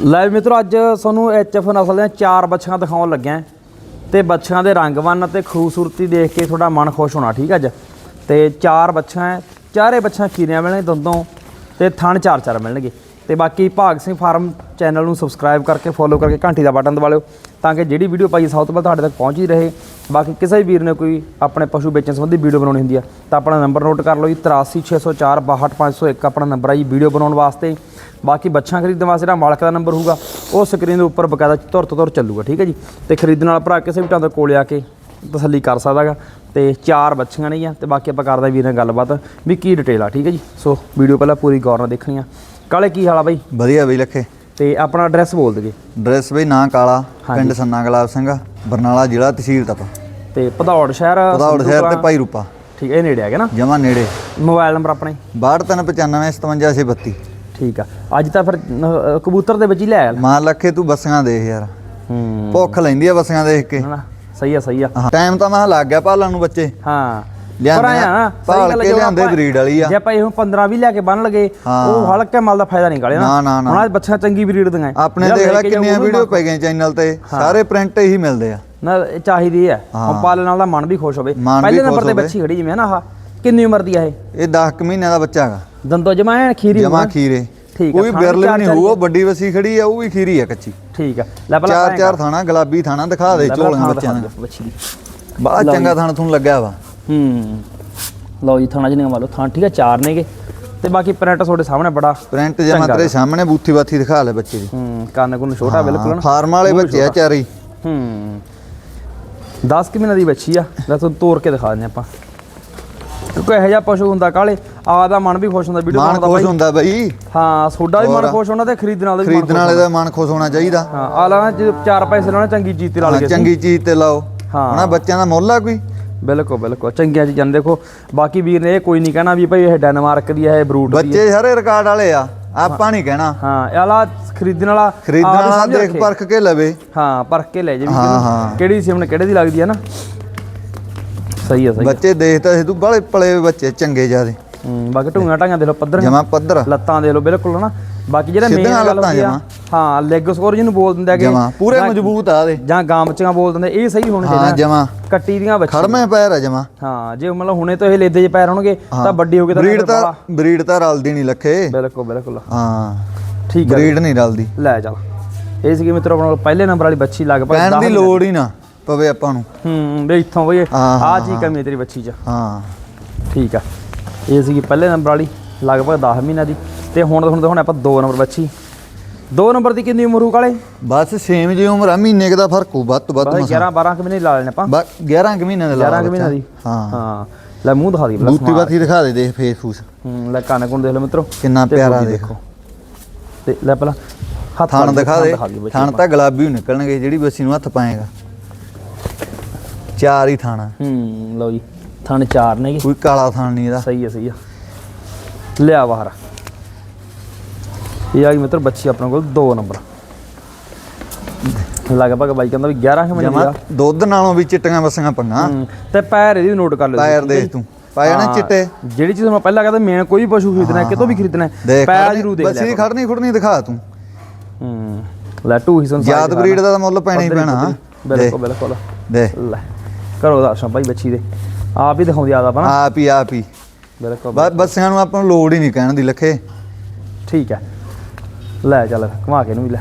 Live ਵੀ ਮਿੱਤਰੋ, ਅੱਜ ਤੁਹਾਨੂੰ ਐਚਐਫ ਨਸਲ ਦੀਆਂ ਚਾਰ ਬੱਚੀਆਂ ਦਿਖਾਉਣ ਲੱਗਿਆ ਤੇ ਬੱਚੀਆਂ ਦੇ ਰੰਗ ਵੰਨ ਤੇ ਖੂਬਸੂਰਤੀ ਦੇਖ ਕੇ ਤੁਹਾਡਾ ਮਨ ਖੁਸ਼ ਹੋਣਾ, ਠੀਕ ਹੈ ਅੱਜ ਤੇ ਚਾਰ ਬੱਚੀਆਂ ਹੈ, ਚਾਰੇ ਬੱਚੀਆਂ ਖੀਰੀਆਂ ਮਿਲਣਗੇ ਦੰਦੋਂ ਤੇ ਥਣ ਚਾਰ ਚਾਰ ਮਿਲਣਗੇ। ਤੇ ਬਾਕੀ ਭਾਗ ਸਿੰਘ ਫਾਰਮ ਚੈਨਲ ਨੂੰ ਸਬਸਕ੍ਰਾਈਬ ਕਰਕੇ ਫੋਲੋ ਕਰਕੇ ਘੰਟੀ ਦਾ ਬਟਨ ਦਬਾ ਲਿਓ ਤਾਂ ਕਿ ਜਿਹੜੀ ਵੀਡੀਓ ਪਾਈ ਸਭ ਤੋਂ ਪਹਿਲਾਂ ਤੁਹਾਡੇ ਤੱਕ ਪਹੁੰਚ ਹੀ ਰਹੇ। ਬਾਕੀ ਕਿਸੇ ਵੀ ਵੀਰ ਨੇ ਕੋਈ ਆਪਣੇ ਪਸ਼ੂ ਵੇਚਣ ਸੰਬੰਧੀ ਵੀਡੀਓ ਬਣਾਉਣੀ ਹੁੰਦੀ ਆ, ਤਾਂ ਆਪਣਾ ਨੰਬਰ ਨੋਟ ਕਰ ਲਓ ਜੀ 83604 62501 ਆਪਣਾ ਨੰਬਰ ਆ ਜੀ, ਵੀਡੀਓ ਬਣਾਉਣ ਵਾਸਤੇ। ਬਾਕੀ ਬੱਚਾ ਖਰੀਦਣ ਵਾਸਤੇ ਜਿਹੜਾ ਮਾਲਕ ਦਾ ਨੰਬਰ ਹੋਊਗਾ ਉਹ ਸਕਰੀਨ ਦੇ ਉੱਪਰ ਬਕਾਇਦਾ ਤੁਰ ਤੋਂ ਤੁਰ ਚੱਲੂਗਾ ਠੀਕ ਹੈ ਜੀ? ਤੇ ਖਰੀਦਣ ਵਾਲਾ ਭਰਾ ਕਿਸੇ ਵੀ ਟਾਂ ਦੇ ਕੋਲੇ ਆ ਕੇ ਤਸੱਲੀ ਕਰ ਸਕਦਾਗਾ ਤੇ ਚਾਰ ਬੱਚੀਆਂ ਨੇ ਤੇ ਬਾਕੀ ਆਪਾਂ ਕਰਦੇ ਵੀਰ ਨਾਲ ਗੱਲਬਾਤ ਵੀ ਕੀ ਡਿਟੇਲ ਆ ਠੀਕ ਹੈ ਜੀ? ਸੋ ਵੀਡੀਓ ਪਹਿਲਾਂ ਪੂਰੀ ਗੌਰ ਨਾਲ ਦੇਖਣੀ ਆ। ਕਾਲੇ ਕੀ ਹਾਲ ਆ ਬਾਈ? ਵਧੀਆ ਬਈ ਲੱਖੇ। ਤੇ ਆਪਣਾ ਐਡਰੈਸ ਬੋਲ ਦਗੇ ਡਰੈਸ ਬਈ ਨਾਂ ਕਾਲਾ। ਪਿੰਡ ਸੰਨਾ ਗੁਲਾਬ ਸਿੰਘ ਬਰਨਾਲਾ ਜ਼ਿਲ੍ਹਾ ਤਹਿਸੀਲ ਤਪ। ਤੇ ਭਦੌੜ ਸ਼ਹਿਰ ਪਧੌੜ ਸ਼ਹਿਰ ਤੇ ਭਾਈ ਰੂਪਾ। ਠੀਕ ਹੈ ਇਹ ਨੇੜੇ ਆ ਗਿਆ ਨਾ? ਜਮਾ ਨੇੜੇ। ਮੋਬਾਈਲ ਨੰਬਰ ਆਪਣੇ। 6295575632 ਠੀਕ ਆ। ਅੱਜ ਤਾਂ ਫਿਰ ਅਹ, ਕਬੂਤਰ ਦੇ ਵਿੱਚ ਹੀ ਲੈ ਆਇਆ ਮਾਂ ਲੱਖੇ ਤੂੰ ਬੱਸੀਆਂ ਦੇਖ ਯਾਰ। ਹੂੰ। ਭੁੱਖ ਲੈਂਦੀ ਆ ਬੱਸੀਆਂ ਦੇਖ ਕੇ। ਹਨਾ ਸਹੀ ਆ ਸਹੀ ਆ। ਟਾਈਮ ਤਾਂ ਮੈਂ ਲੱਗ ਗਿਆ ਭਾਲਣ ਨੂੰ ਬੱਚੇ। ਹਾਂ। ਲਿਆਂਦੇ ਪਰ ਆਇਆ ਆ, ਨਾ, ਸਹੀ ਭਾਲ ਗੱਲ ਕੇ ਜਦੋਂ ਲਿਆਂਦੇ ਆਪਾਂ- breed ਵਾਲੀ ਆ। ਜੇ ਆਪਾਂ ਇਹ 15 ਵੀ ਲੈ ਕੇ ਬੰਨ ਲਗੇ ਹਾਂ। ਉਹ ਹਲਕੇ ਮਾਲ ਦਾ ਫਾਇਦਾ ਨਹੀਂ ਗਾਲੇ ਨਾ, ਨਾ, ਨਾ। ਹੁਣ ਅੱਜ ਬੱਚਾ ਚੰਗੀ ਬਰੀਡ ਦੀਆਂ। ਆਪਣੇ ਜਿਹੜਾ ਦੇਖ ਲੈ ਲੈ ਕੇ ਜਾਊ ਕਿੰਨੀਆਂ ਉਹਨੂੰ ਵੀਡੀਓ ਪੈ ਗਈਆਂ ਚੈਨਲ ਤੇ। ਸਾਰੇ ਪ੍ਰਿੰਟ ਹੀ ਮਿਲਦੇ ਆ। ਨਾ ਇਹ ਚਾਹੀਦੀ ਹੈ ਹਾਂ। ਹੁਣ ਪਾਲਣ ਦਾ ਮਨ ਵੀ ਖੁਸ਼ ਹੋਵੇ। ਮਨ ਵੀ ਪਹਿਲੇ ਖੁਸ਼ ਨੰਬਰ ਤੇ ਹੋਵੇ। ਬੱਚੀ ਖੜੀ ਜਿਵੇਂ ਨਾ ਆਹ ਕਿੰਨੀ ਉਮਰ ਦੀ ਆ ਇਹ? ਇਹ 10 ਕੁ ਮਹੀਨਿਆਂ ਦਾ ਬੱਚਾ ਹੈਗਾ। ਦੰਦੋ ਜਮਾ ਖੀਰੀ ਜਮਾ। ਖੀਰੇ। ਠੀਕ ਆ, ਕੋਈ ਥਣ ਬਿਰਲ ਚਾਰ ਨਹੀਂ ਚਾਰ ਹੋਊ ਉਹ ਵੱਡੀ ਵਸੀ ਖੜੀ ਆ ਉਹ ਵੀ ਖੀਰੀ ਆ ਕੱਚੀ। ਠੀਕ ਆ। ਲੈ ਪਹਿਲਾਂ ਚਾਰ ਚਾਰ ਥਾਣਾ ਗੁਲਾਬੀ ਥਾਣਾ ਦਿਖਾ ਦੇ ਲੈ ਪਹਿਲਾਂ ਝੋਲੀਆਂ ਥਾਂ ਬੱਚਿਆਂ ਦਾ ਬੱਚੀ। ਚੰਗਾ ਥਾਣਾ ਤੁਹਾਨੂੰ ਲੱਗਿਆ ਵਾ। ਹੂੰ। ਲਓ ਜੀ ਥਾਣਾ ਜਿਹਨੇ ਮੰਨ ਲਓ ਥਾਂ ਠੀਕ ਆ ਚਾਰ ਨੇਗੇ। ਤੇ ਬਾਕੀ ਪ੍ਰਿੰਟ ਤੁਹਾਡੇ ਸਾਹਮਣੇ ਬੜਾ ਪ੍ਰਿੰਟ ਚੰਗਾ ਤੇਰੇ ਸਾਹਮਣੇ ਬੂਥੀ ਬਾਥੀ ਦਿਖਾ ਲੈ ਬੱਚੇ ਦੀ। ਹੂੰ ਕੰਨ ਕੁੰਨ ਛੋਟਾ ਬਿਲਕੁਲ ਨਾ। ਫਾਰਮ ਵਾਲੇ ਮੂੰਹ ਬੱਚੇ ਆ ਛੋਟਾ। ਚਾਰੇ। ਹੀ। ਹੂੰ 10 ਕਿ ਮਹੀਨੇ ਦੀ ਬੱਚੀ ਆ। ਲੈ ਤੁਹਾਨੂੰ ਤੋੜ ਕੇ ਦਿਖਾ ਦਿੰਦੇ ਆਪਾਂ। ਇਹੋ ਜਿਹਾ ਪਸ਼ੂ ਹੁੰਦਾ ਕਾਲੇ ਆਪਦਾ ਮਨ ਵੀ ਖੁਸ਼ ਹੁੰਦਾ ਵੀਡੀਓ ਮਨ ਖੁਸ਼ ਹੁੰਦਾ ਬਈ। ਹਾਂ ਤੁਹਾਡਾ ਵੀ ਮਨ। ਖੁਸ਼ ਹੋਣਾ ਤੇ ਖਰੀਦਣ ਵਾਲੇ ਵੀ ਖਰੀਦਣ ਵਾਲੇ ਦਾ ਮਨ ਖੁਸ਼ ਹੋਣਾ ਚਾਹੀਦਾ। ਹਾਂ ਆਲਾ ਜੇ ਚਾਰ ਪੈਸੇ ਲਾਉਣੇ ਚੰਗੀ ਚੀਜ਼ ਤੇ ਲਾ ਲਗੇ ਚੰਗੀ ਚੀਜ਼ ਤੇ ਲਾਓ। ਹਾਂ। ਹਣਾ ਬੱਚਿਆਂ ਦਾ ਮੁੱਲ ਆ ਕੋਈ? ਬਿਲਕੁਲ ਬਿਲਕੁਲ। ਚੰਗੀਆਂ ਚੀਜ਼ਾਂ ਦੇਖੋ ਬਾਕੀ ਵੀਰ ਨੇ ਇਹ ਕੋਈ ਨਹੀਂ ਕਹਿਣਾ ਵੀ ਭਾਈ ਇਹ ਡੈਨਮਾਰਕ ਦੀ ਹੈ ਇਹ ਬਰੂਟ ਦੀ ਬੱਚੇ ਸਾਰੇ ਰਿਕਾਰਡ ਵਾਲੇ ਆ ਆਪਾਂ ਨਹੀਂ ਕਹਿਣਾ। ਹਾਂ ਇਹ ਆਲਾ ਖਰੀਦਣ ਵਾਲਾ ਖਰੀਦਣ ਵਾਲਾ ਦੇਖ ਰੱਖੇ। ਪਰਖ ਕੇ ਲਵੇ। ਹਾਂ ਪਰਖ ਕੇ ਲੈ ਜੇ ਵੀ। ਕਿਹੜੀ ਸਿਮਣ ਕਿਹੜੇ ਦੀ ਲੱਗਦੀ ਹੈ ਨਾ? ਸਹੀ ਹੈ ਸਹੀ ਹੈ ਬੱਚੇ ਦੇਖਦਾ ਸੀ ਤੂੰ ਬਾਲੇ ਪਲੇ ਬੱਚੇ ਚੰਗੇ ਜਿਆਦੇ। ਹੂੰ ਬਾਕੀ ਢੂਆਂ ਢਾਂਗਾ ਦੇ ਲੋ ਪੱਧਰ ਜਮਾ ਪੱਧਰ। ਲੱਤਾਂ ਦੇ ਲੋ ਬਿਲਕੁਲ ਨਾ। ਬਾਕੀ ਜਿਹੜਾ ਮੇਨ ਗੱਲ ਹੁੰਦੀ ਆ। ਹਾਂ ਲੈਗ ਸਕੋਰ ਜਿਹਨੂੰ ਬੋਲ ਦਿੰਦੇ ਆਗੇ ਜਮਾ। ਪੂਰੇ ਮਜ਼ਬੂਤ ਆ ਦੇ ਜਾਂ ਗਾਮਚੀਆਂ ਬੋਲ ਦਿੰਦੇ ਇਹ ਸਹੀ ਹੋਣੇ ਹਾਂ ਚਾਹੀਦੇ ਜਮਾ। ਕੱਟੀ ਦੀਆਂ ਬੱਚੀਆਂ। ਖੜਮੇ ਪੈਰ ਆ ਜਮਾ। ਹਾਂ ਜੇ ਮਤਲਬ ਹੁਣੇ ਤੋਂ ਇਹ ਲੇਦੇ ਚ ਪੈਰ ਹੋਣਗੇ ਤਾਂ ਵੱਡੀ ਹੋ ਕੇ ਤਾਂ ਬਰੀਡ ਤਾਂ ਬਰੀਡ ਤਾਂ ਰਲਦੀ ਨਹੀਂ ਲੱਖੇ। ਬਿਲਕੁਲ ਬਿਲਕੁਲ। ਹਾਂ। ਠੀਕ ਹੈ ਬਰੀਡ ਨਹੀਂ ਰਲਦੀ। ਲੈ ਚੱਲ। ਇਹ ਸੀਗੀ ਮਿੱਤਰੋ ਆਪਣੇ ਪਹਿਲੇ ਨੰਬਰ ਵਾਲੀ ਬੱਚੀ ਲਗਭਗ ਕਹਿਣ ਦੀ ਦਸ- ਲੋੜ ਹੀ ਨਾ। ਪਵੇ ਆਪਾਂ ਨੂੰ। ਹੂੰ ਵੀ ਇੱਥੋਂ ਬਈ ਆ ਚੀਜ਼ ਕਮੀ ਤੇਰੀ ਬੱਚੀ ਚ। ਹਾਂ। ਠੀਕ ਆ। ਇਹ ਸੀਗੀ ਪਹਿਲੇ ਨੰਬਰ ਵਾਲੀ ਲਗਭਗ 10 ਮਹੀਨਿਆਂ ਦੀ। ਤੇ ਹੁਣ ਹੁਣ ਹੁਣ ਆਪਾਂ 2 ਨੰਬਰ ਬੱਚੀ 2 ਨੰਬਰ ਦੀ ਕਿੰਨੀ ਉਮਰ ਹੋ ਕਾਲੇ? ਬਸ ਸੇਮ ਜੀ ਉਮਰ ਆ ਮਹੀਨੇ ਕੁ ਦਾ ਫ਼ਰਕ ਹੋ ਵੱਧ ਤੋਂ ਵੱਧ ਬਸ ਮਸਾਂ। 11 12 ਕਿ ਮਹੀਨੇ ਲਾ ਲੈਣੇ ਆਪਾਂ। ਬਸ 11 ਕੁ ਮਹੀਨੇ ਦਾ ਲਾ 11 ਕਿ ਬੱਚਾ। ਮਹੀਨੇ ਦੀ। ਹਾਂ। ਹਾਂ। ਲੈ ਮੂੰਹ ਦਿਖਾ ਦੀ ਪਹਿਲਾਂ ਬੂਤੀ ਬਾਤੀ ਦਿਖਾ ਦੇ ਦੇਖ ਫੇਸ ਫੂਸ। ਹੂੰ ਲੈ ਕੰਨ ਕੁੰਨ ਦੇਖ ਲਓ ਮਿੱਤਰੋ। ਕਿੰਨਾ ਪਿਆਰਾ ਦੇਖ। ਤੇ ਲੈ ਪਹਿਲਾਂ ਹੱਥ ਥਣ ਦਿਖਾ ਦੇ। ਥਣ ਤਾਂ ਗੁਲਾਬੀ ਨਿਕਲਣਗੇ ਜਿਹੜੀ ਬੱਸੀ ਨੂੰ ਹੱਥ ਪਾਏਗਾ। ਚਾਰ ਹੀ ਥਾਣਾ। ਹੂੰ ਲਓ ਜੀ ਥਣ ਚਾਰ ਨੇਗੇ ਕੋਈ ਕਾਲਾ ਥਣ ਨਹੀਂ ਇਹਦਾ। ਸਹੀ ਹੈ ਸਹੀ ਆ। ਲਿਆ ਬਾਹਰ। ਇਹ ਆ ਗਈ ਮਿੱਤਰ ਬੱਚੀ ਆਪਣੇ ਕੋਲ 2 ਨੰਬਰ। ਲਗਭਗ ਬਾਈ ਕਹਿੰਦਾ ਵੀ 11 ਕਿ ਜਮਾ ਦੁੱਧ ਨਾਲੋਂ ਵੀ ਚਿੱਟੀਆਂ ਬੱਸੀਆਂ ਪੰਗਾ। ਹੂੰ, ਤੇ ਪੈਰ ਇਹਦੀ ਨੋਟ ਕਰ ਲਿਓ ਪੈਰ ਦੇਖ ਤੂੰ। ਪਾਇਆ ਨਾ ਹਾਂ, ਚਿੱਟੇ। ਜਿਹੜੀ ਚੀਜ਼ ਮੈਂ ਪਹਿਲਾਂ ਕਹਿੰਦਾ ਮੈਂ ਕੋਈ ਪਸ਼ੂ ਖਰੀਦਣਾ ਹੈ, ਕਿਤੋਂ ਵੀ ਖਰੀਦਣਾ ਹੈ, ਦੇਖ ਪੈਰ ਜ਼ਰੂਰ ਦੇਖ ਬੱਸੀ ਦੀ ਲਿਆ ਖੜਨੀ ਖੁੜਨੀ ਦਿਖਾ ਤੂੰ। ਹੂੰ ਲੈ ਟੂ ਹੀ ਸੰਸਾਰ ਯਾਦ ਬਰੀਡ ਦਾ। ਤਾਂ ਮੁੱਲ ਪੈਣਾ ਹੀ ਪੈਣਾ। ਬਿਲਕੁਲ ਬਿਲਕੁਲ। ਦੇ ਲੈ। ਕਰੋ ਦਰਸ਼ਨ ਭਾਈ ਬੱਚੀ ਦੇ। ਆਪ ਹੀ ਦਿਖਾਉਂਦੀ ਆਦਾ ਆਪਣਾ ਆਪ ਹੀ ਆਪ ਹੀ। ਬਿਲਕੁਲ ਬਸ ਬੱਸਿਆਂ ਨੂੰ ਆਪਾਂ ਨੂੰ ਲੋੜ ਹੀ ਨਹੀਂ ਕਹਿਣ ਦੀ ਲੱਖੇ। ਠੀਕ ਹੈ। ਲੈ ਚੱਲ ਘੁਮਾ ਕੇ ਨੂੰ ਵੀ ਲੈ।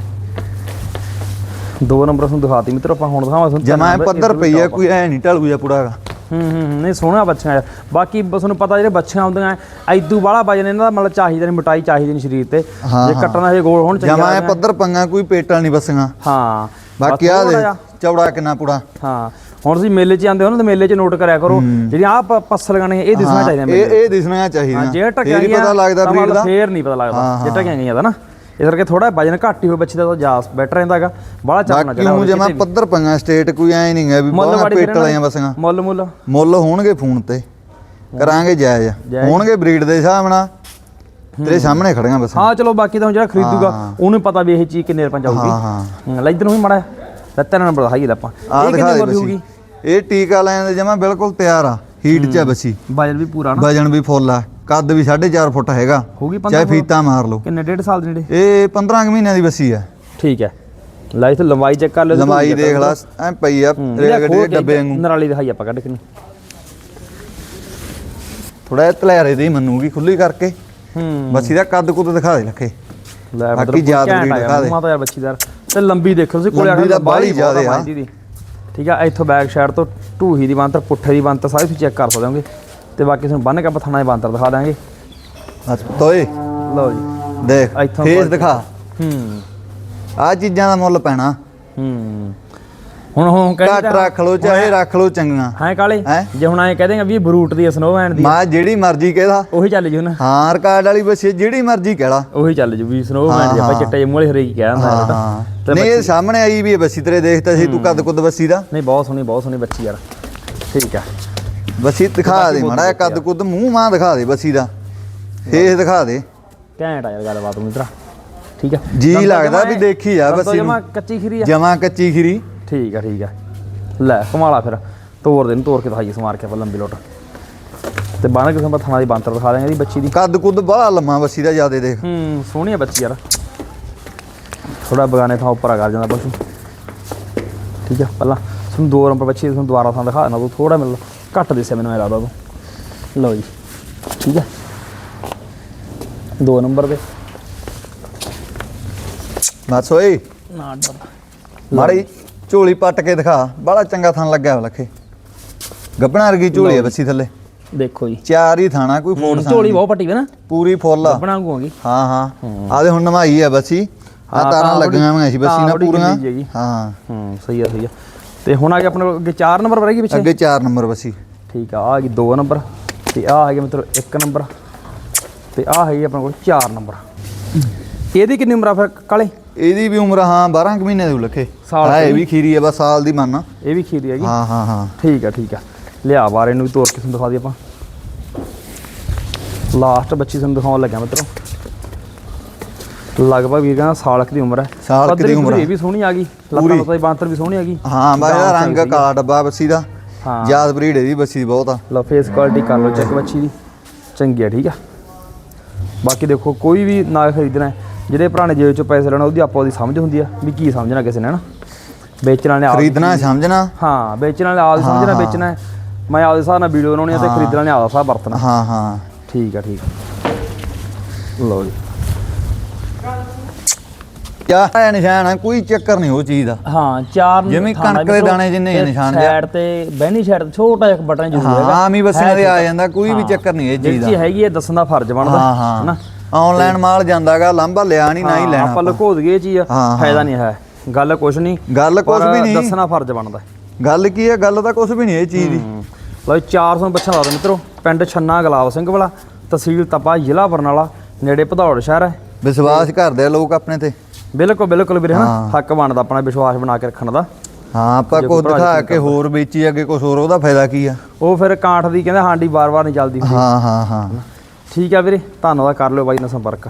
ਦੋ ਨੰਬਰ ਤੁਹਾਨੂੰ ਦਿਖਾਤੀ ਮਿੱਤਰੋ ਆਪਾਂ ਹੁਣ ਦਿਖਾਵਾਂ ਤੁਹਾਨੂੰ ਜਮਾ ਪੱਧਰ ਪਈ top ਕੋਈ ਐ ਨਹੀਂ ਢਲੂ ਜਾ ਪੁੜਾਗਾ ਹੂੰ ਹੂੰ ਹੂੰ, ਨਹੀਂ ਸੋਹਣਾ ਬੱਚਾ ਹੈ। ਬਾਕੀ ਬਸ ਤੁਹਾਨੂੰ ਪਤਾ ਜਿਹੜੇ ਬੱਚਿਆਂ ਆਉਂਦੀਆਂ ਐਦੂ ਬਾਹਲਾ ਵਜਨ ਇਹਨਾਂ ਦਾ ਮਤਲਬ ਚਾਹੀਦਾ ਨਹੀਂ ਮੋਟਾਈ ਚਾਹੀਦੀ ਨਹੀਂ ਸਰੀਰ ਤੇ। ਹਾਂ, ਜੇ ਹਾਂ। ਕੱਟਣਾ ਇਹ ਗੋਲ ਹੋਣ ਜਮਾ ਐ ਲੱਗਦੀਆਂ। ਪੱਧਰ ਪੰਗਾ ਕੋਈ ਪੇਟਲ ਨਹੀਂ ਬੱਸੀਆਂ ਹਾਂ। ਬਾਕੀ ਆ ਦੇ। ਚੌੜਾ ਕਿੰਨਾ ਪੁੜਾ ਹਾਂ। ਹੁਣ ਤੁਸੀਂ ਮੇਲੇ 'ਚ ਆਉਂਦੇ ਹੋ ਨਾ ਤੇ ਮੇਲੇ 'ਚ ਨੋਟ ਕਰਿਆ ਕਰੋ ਜਿਹੜੀਆਂ ਆ ਪੱਸਲ ਗਾਣੇ ਇਹ ਦਿਸਣਾ ਚਾਹੀਦਾ ਇਹ ਇਹ ਦਿਸਣਾ ਚਾਹੀਦਾ। ਜੇ ਟਕਿਆ ਫੇਰ ਹੀ ਪਤਾ ਲੱਗਦਾ ਮਤਲਬ ਦਾ। ਫੇਰ ਨਹੀਂ ਪਤਾ ਲੱਗਦਾ। ਜੇ ਟਕਿਆ ਗਈਆਂ ਦਾ ਨਾ ਇਸ ਕਰਕੇ ਥੋੜਾ ਵਜਨ ਘੱਟ ਹੀ ਹੋਵੇ ਬੱਚੇ ਦਾ ਤਾਂ ਜਾਸ ਬੈਟਰ ਰਹਿੰਦਾਗਾ ਬਾਹਲਾ ਚਾਹਣਾ ਬਾਕੀ ਉਹ ਜਮਾ ਪੱਧਰ ਪੰਗਾ ਸਟੇਟ ਕੋਈ ਐ ਨਹੀਂ ਹੈ ਵੀ ਵਾੜੀ ਪੇਟਲ ਆਈਆਂ ਬੱਸੀਆਂ ਮੁੱਲ ਮੁੱਲ। ਮੁੱਲ ਹੋਣਗੇ ਫੋਨ ਤੇ। ਕਰਾਂਗੇ ਜਾਇਜ਼। ਹੋਣਗੇ ਬਰੀਡ ਦੇ ਹਿਸਾਬ ਨਾਲ। ਤੇਰੇ ਸਾਹਮਣੇ ਖੜੀਆਂ ਬੱਸਾਂ। ਹਾਂ ਚਲੋ ਬਾਕੀ ਤਾਂ ਜਿਹੜਾ ਖਰੀਦੂਗਾ। ਉਹਨੂੰ ਪਤਾ ਵੀ ਇਹ ਚੀਜ਼ ਕਿੰਨੇ ਰੁਪਏ ਜਾਊਗੀ ਹਾਂ ਲੈ ਇਧਰ ਨੂੰ ਮੜਾ ਲੈ ਤਿੰਨ ਨੰਬਰ ਦਿਖਾਈਏ ਆਪਾਂ ਇਹ ਦਿਖਾ ਕਿੰਨੇ ਦੇ ਬੱਸੀ। ਇਹ ਟੀਕਾ ਲੈਣ ਦੇ ਜਮਾ ਬਿਲਕੁਲ ਤਿਆਰ ਆ ਹੀਟ 'ਚ ਆ ਬੱਸੀ। ਵਜਨ ਵੀ ਪੂਰਾ ਨਾ। ਵਜਨ ਵੀ ਫੁੱਲ ਆ ਕੱਦ ਵੀ 4.5 ਫੁੱਟ ਹੈਗਾ। ਹੋਊਗੀ 15 ਚਾਹੇ ਫੀਤਾ ਮਾਰ ਲਓ। ਕਿੰਨੇ ਡੇਢ ਸਾਲ ਦੇ ਨੇੜੇ? ਇਹ 15 ਕੁ ਮਹੀਨਿਆਂ ਦੀ ਬੱਸੀ ਆ। ਠੀਕ ਹੈ। ਲੈ ਇੱਥੇ ਲੰਬਾਈ ਚੈੱਕ ਕਰ ਲਿਓ ਤੇ। ਲੰਬਾਈ ਦੇਖ ਲਾ। ਐ ਪਈ ਆ ਖੋਲ ਦੇ ਡੱਬੇ ਵਾਂਗੂ। ਨਰਾਲੀ ਦਿਖਾਈ ਆਪਾਂ ਕੱਢ ਕੇ ਥੋੜਾ ਜਿਹਾ ਤਲੇਰੇ ਦੀ ਮੰਨੂਗੀ ਖੁੱਲੀ ਕਰਕੇ। ਹੂੰ। ਬੱਸੀ ਦਾ ਕੱਦ ਕੁੱਦ ਦਿਖਾ ਦੇ ਲੱਖੇ। ਲੈ ਬਾਕੀ ਆ ਯਾਰ, ਦਿਖਾ ਦੇ। ਮੂੰਹਾਂ ਤਾਂ ਯਾਰ ਬੱਚੀਦਾਰ ਤੇ ਲੰਬੀ ਦੇਖੋ ਤੁਸੀਂ ਕੋਲੇ ਲੰਬੀ ਆ ਤਾਂ ਬਾਹਲੀ ਜ਼ਿਆਦੇ ਆ। ਦੀ ਠੀਕ ਆ ਇੱਥੋਂ ਬੈਕ ਸਾਈਡ ਤੋਂ ਢੂਹੀ ਦੀ ਬੰਤਰ ਪੁੱਠੇ ਦੀ ਬੰਤਰ ਸਾਰੀ ਤੁਸੀਂ ਚੈੱਕ ਕਰ ਸਕਦੇ ਹੋਗੇ। ਤੇ ਬਾਕੀ ਤੁਹਾਨੂੰ ਬੰਨ ਕੇ ਪਥਣਾ ਦੀ ਬੰਤਰ ਦਿਖਾ ਦਾਂਗੇ ਬਸ ਤੋਏ। ਲਓ ਜੀ। ਦੇਖ ਇੱਥੋਂ ਫੇਸ ਦਿਖਾ। ਹੂੰ। ਆ ਚੀਜ਼ਾਂ ਦਾ ਮੁੱਲ ਪੈਣਾ। ਹੂੰ। ਹੁਣ ਹੁਣ ਘੱਟ ਰੱਖ ਲੋ ਚਾਹੇ ਰੱਖ ਲੋ ਚੰਗੀਆਂ। ਹਾਂ ਕਾਲੇ ਹੈਂ? ਜੇ ਹੁਣ ਐ ਕਹਿ ਦੇਗਾ ਵੀ ਇਹ ਬਰੂਟ ਦੀ ਸਨੋਵੈਨ ਦੀ ਮਾਂ ਜਿਹੜੀ ਮਰਜ਼ੀ ਕਹਿਦਾ ਉਹੀ ਚੱਲ ਜੂ ਨਾ। ਹਾਂ ਰਿਕਾਰਡ ਵਾਲੀ ਬੱਸੀ ਜਿਹੜੀ ਮਰਜ਼ੀ ਕਹਿਲਾ ਉਹੀ ਚੱਲ ਜੂ ਵੀ ਸਨੋਵੈਨ ਹਾਂ, ਜੇ ਆਪਾਂ। ਚਿੱਟੇ ਜਿਹੇ ਮੂਹਰੇ ਹਰੇਕ ਕਹਿ ਦਿੰਦਾ ਹਾਂ। ਹੈ ਨਹੀਂ ਇਹ ਸਾਹਮਣੇ ਆਈ ਵੀ ਇਹ ਬੱਸੀ ਤੇਰੇ ਦੇਖਤਾ ਸੀ ਤੂੰ ਕੱਦ ਕੁੱਦ ਬੱਸੀ ਦਾ। ਨਹੀਂ ਬਹੁਤ ਸੋਹਣੀ ਬਹੁਤ ਸੋਹਣੀ ਬੱਚੀ ਯਾਰ। ਠੀਕ ਆ। ਬੱਸੀ ਦਿਖਾ ਦੇ ਮਾੜਾ ਜਿਹਾ ਕੱਦ ਕੁੱਦ ਮੂੰਹ ਮਾਂ ਦਿਖਾ ਦੇ ਬੱਸੀ ਦਾ। ਫੇਸ ਦਿਖਾ ਦੇ। ਘੈਂਟ ਆ ਯਾਰ ਗੱਲਬਾਤ ਮਿੱਤਰਾ। ਠੀਕ ਆ। ਜੀ ਲੱਗਦਾ ਵੀ ਦੇਖੀ ਆ ਬੱਸੀ ਨੂੰ। ਜਮਾਂ ਕੱਚੀ ਖੀਰੀ ਆ। ਜਮਾ ਕੱਚੀ ਖੀਰੀ। ਠੀਕ ਆ ਠੀਕ ਆ। ਲੈ ਕਮਾਲਾ ਫਿਰ। ਤੋੜ ਦੇ ਨੂੰ ਤੋੜ ਕੇ ਦਿਖਾਈਏ ਸਮਾਰ ਕੇ ਆਪਾਂ ਲੰਬੀ ਲੋਟ। ਤੇ ਬਾਣਾ ਕਿਸੇ ਆਪਾਂ ਥਾਣਾ ਦੀ ਬਾਂਤਰ ਦਿਖਾ ਦਾਂਗੇ ਇਹਦੀ ਬੱਚੀ ਦੀ। ਕੱਦ ਕੁੱਦ ਬੜਾ ਲੰਮਾ ਬੱਸੀ ਦਾ ਜਿਆਦੇ ਦੇਖ। ਹੂੰ ਸੋਹਣੀ ਆ ਬੱਚੀ ਯਾਰ। ਥੋੜਾ ਬਗਾਨੇ ਥਾਂ ਉੱਪਰ ਆ ਕਰ ਜਾਂਦਾ ਪਸ਼ੂ। ਠੀਕ ਆ ਪਹਿਲਾਂ ਤੁਹਾਨੂੰ ਦੋ ਨੰਬਰ ਬੱਚੀ ਤੁਹਾਨੂੰ ਦੁਬਾਰਾ ਥਾਂ ਦਿਖਾ ਦੇਣਾ ਤੂੰ ਥੋੜਾ ਮਿਲ ਘੱਟ ਦਿਸਿਆ ਮੈਨੂੰ ਇਹ ਲੱਗਦਾ ਤੂੰ। ਲਓ ਜੀ ਠੀਕ ਆ। ਦੋ ਨੰਬਰ ਦੇ। ਬਸ ਓਏ ਨਾ ਡਰ ਮਾੜੀ। ਝੋਲੀ ਪੱਟ ਕੇ ਦਿਖਾ। ਬੜਾ ਚੰਗਾ ਥਣ ਲੱਗਿਆ ਲੱਖੇ। ਗੱਬਣਾ ਵਰਗੀ ਝੋਲੀ ਆ ਬੱਸੀ ਥੱਲੇ। ਦੇਖੋ ਜੀ। ਚਾਰ ਹੀ ਥਾਣਾ ਕੋਈ ਫੋੜ ਝੋਲੀ ਬਹੁਤ ਪੱਟੀ ਵੇ ਨਾ। ਪੂਰੀ ਫੁੱਲ ਆ। ਬਣਾਉਂਗੀ ਹਾਂ ਹਾਂ। ਆਦੇ ਹੁਣ ਨਵਾਈ ਆ ਬੱਸੀ। ਆ ਤਾਰਾਂ ਲੱਗੀਆਂ ਹੋਈਆਂ ਸੀ ਬੱਸੀ ਬੜੀ ਪੂਰੀਆਂ। ਹਾਂ। ਹੂੰ ਸਹੀ ਆ ਸਹੀ ਆ। ਤੇ ਹੁਣ ਆ ਗਿਆ ਆਪਣੇ ਕੋਲ ਅੱਗੇ 4 ਨੰਬਰ ਪਰ ਹੈਗੀ ਪਿੱਛੇ? ਅੱਗੇ 4 ਨੰਬਰ ਬੱਸੀ। ਠੀਕ ਆ ਆ ਗਈ 2 ਨੰਬਰ। ਤੇ ਆ ਹੈਗੇ ਮਤਲਬ 1 ਨੰਬਰ। ਤੇ ਆ ਹੈਗੀ ਆਪਣੇ ਕੋਲ 4 ਨੰਬਰ। ਇਹਦੀ ਕਿੰਨੀ ਉਮਰ ਆ ਫਿਰ ਕਾਲੇ? ਇਹਦੀ ਵੀ ਉਮਰ ਹਾਂ 12 ਕੁ ਮਹੀਨੇ ਦੇ ਲੱਖੇ। ਸਾਲ ਹਾਂ ਦੀ? ਇਹ ਵੀ ਖੀਰੀ ਆ ਬਸ ਸਾਲ ਦੀ ਮੰਨ ਇਹ ਵੀ ਖੀਰੀ ਹੈਗੀ? ਹਾਂ ਹਾਂ ਹਾਂ। ਠੀਕ ਆ ਠੀਕ ਆ। ਲਿਆ ਬਾਰੇ ਨੂੰ ਵੀ ਤੋੜ ਕੇ ਤੁਹਾਨੂੰ ਦਿਖਾ ਦਈਏ ਆਪਾਂ। ਲਾਸਟ ਬੱਚੀ ਤੁਹਾਨੂੰ ਦਿਖਾਉਣ ਲੱਗਾ ਮਿੱਤਰੋ। ਲਗਭਗ ਵੀ ਕਹਿੰਦਾ ਸਾਲ ਦੀ ਉਮਰ ਹੈ। ਸਾਲ ਦੀ ਉਮਰ ਪੁੱਧਰੀ ਹੈ। ਵੀ ਸੋਹਣੀ ਆ ਗਈ। ਲੱਤਾਂ ਦੀ ਬਾਂਤਰ ਵੀ ਸੋਹਣੀ ਆ ਗਈ। ਹਾਂ ਬਾ ਇਹਦਾ ਰੰਗ। ਕਾਲਾ ਡੱਬਾ ਬੱਸੀ ਦਾ। ਹਾਂ। ਯਾਦ ਬਰੀਡ ਇਹਦੀ ਬੱਸੀ ਦੀ ਬਹੁਤ ਆ। ਲਓ ਫੇਸ ਕੁਆਲਿਟੀ ਕਰ ਲਓ ਚੈੱਕ ਬੱਚੀ ਦੀ। ਚੰਗੀ ਆ ਠੀਕ ਆ। ਬਾਕੀ ਦੇਖੋ ਕੋਈ ਵੀ ਨਾ ਖਰੀਦਣਾ ਹੈ, ਜਿਹੜੇ ਪੁਰਾਣੇ ਜੇਬ ਚੋਂ ਪੈਸੇ ਲੈਣਾ ਉਹਦੀ ਆਪੋ ਉਹਦੀ ਸਮਝ ਹੁੰਦੀ ਆ ਵੀ ਕੀ ਸਮਝਣਾ ਕਿਸੇ ਨੇ ਹਨਾ? ਵੇਚਣ ਵਾਲੇ ਆਪ ਖਰੀਦਣਾ ਸਮਝਣਾ ਹਾਂ ਵੇਚਣ ਵਾਲੇ ਆਪ ਦੀ ਹਾਂ, ਸਮਝਣਾ ਹਾਂ। ਵੇਚਣਾ ਹੈ। ਮੈਂ ਆਪਦੇ ਹਿਸਾਬ ਨਾਲ ਵੀਡੀਓ ਬਣਾਉਣੀ ਆ ਤੇ ਹਾਂ। ਖਰੀਦਣ ਵਾਲੇ ਆਪਦਾ ਹਿਸਾਬ ਵਰਤਣਾ ਹਾਂ ਹਾਂ ਠੀਕ ਆ ਠੀਕ ਲਓ ਜੀ ਕਿਆ ਹੈ ਨਿਸ਼ਾਨ ਆ ਕੋਈ ਚੱਕਰ ਨਹੀਂ ਉਹ ਚੀਜ਼ ਦਾ ਹਾਂ ਚਾਰ ਜਿਵੇਂ ਕਣਕ ਦੇ ਦਾਣੇ ਜਿੰਨੇ ਨਿਸ਼ਾਨ ਜਿਹਾ। ਸਾਈਡ ਤੇ ਬਹਿਣੀ ਸਾਈਡ ਤੇ ਛੋਟਾ ਜਿਹਾ ਬਟਨ ਜ਼ਰੂਰ ਹਾਂ, ਹੈਗਾ ਆਮ ਹੀ ਬੱਸੀਆਂ ਦੇ ਹੈ ਆ। ਜਾਂਦਾ, ਕੋਈ ਵੀ ਚੱਕਰ ਨਹੀਂ ਇਹ ਚੀਜ਼ ਦਾ। ਹੈਗੀ ਇਹ ਦੱਸਣ ਦਾ ਫਰਜ਼ ਬਣਦਾ ਹਾਂ ਹਾਂ ਹਨਾ ਆਨਲਾਈਨ ਮਾਲ ਜਾਂਦਾਗਾ ਲਾਂਭਾ ਲਿਆ ਨਹੀਂ ਨਾ ਹੀ ਹਾਂ, ਲੈਣਾ ਆਪਾਂ ਲੁਕੋ ਦਈਏ ਚੀਜ਼ ਹਾਂ, ਹਾਂ। ਫਾਇਦਾ ਨਹੀਂ ਹੈ ਗੱਲ ਕੁਛ ਨਹੀਂ ਗੱਲ ਕੁਛ ਪਰ ਵੀ ਨਹੀਂ। ਦੱਸਣਾ ਫਰਜ਼ ਬਣਦਾ। ਗੱਲ ਕੀ ਹੈ? ਗੱਲ ਤਾਂ ਕੁਝ ਵੀ ਨਹੀਂ ਇਹ ਚੀਜ਼ ਦੀ। ਲਓ ਜੀ 400 ਬੱਚਾ ਲਾ ਦੋ ਮਿੱਤਰੋ। ਪਿੰਡ ਛੰਨਾ ਗੁਲਾਬ ਸਿੰਘ ਵਾਲਾ ਤਹਿਸੀਲ ਤਪਾ ਜ਼ਿਲ੍ਹਾ ਬਰਨਾਲਾ ਨੇੜੇ ਭਦੌੜ ਸ਼ਹਿਰ ਹੈ। ਵਿਸ਼ਵਾਸ ਕਰਦੇ ਆ ਲੋਕ ਆਪਣੇ ਤੇ। ਬਿਲਕੁਲ ਬਿਲਕੁਲ ਵੀਰੇ ਹਨਾ? ਹਾਂ। ਹੱਕ ਬਣਦਾ ਆਪਣਾ ਵਿਸ਼ਵਾਸ ਬਣਾ ਕੇ ਰੱਖਣ ਦਾ। ਹਾਂ ਆਪਾਂ ਕੋਈ ਭਰਾ ਦਿਖਾ ਕੇ ਹੋਰ ਵੇਚੀ ਅੱਗੇ ਕੁਝ ਹੋਰ ਉਹਦਾ ਫਾਇਦਾ ਕੀ ਆ? ਉਹ ਫਿਰ ਕਾਂਠ ਦੀ ਕਹਿੰਦੇ ਹਾਂਡੀ ਬਾਰ-ਬਾਰ ਨਹੀਂ ਚੱਲਦੀ ਹਾਂ ਹਾਂ ਹਾਂ। ਠੀਕ ਆ ਵੀਰੇ ਧੰਨਵਾਦ ਕਰ ਲਿਓ ਬਾਈ ਨਾਲ ਸੰਪਰਕ।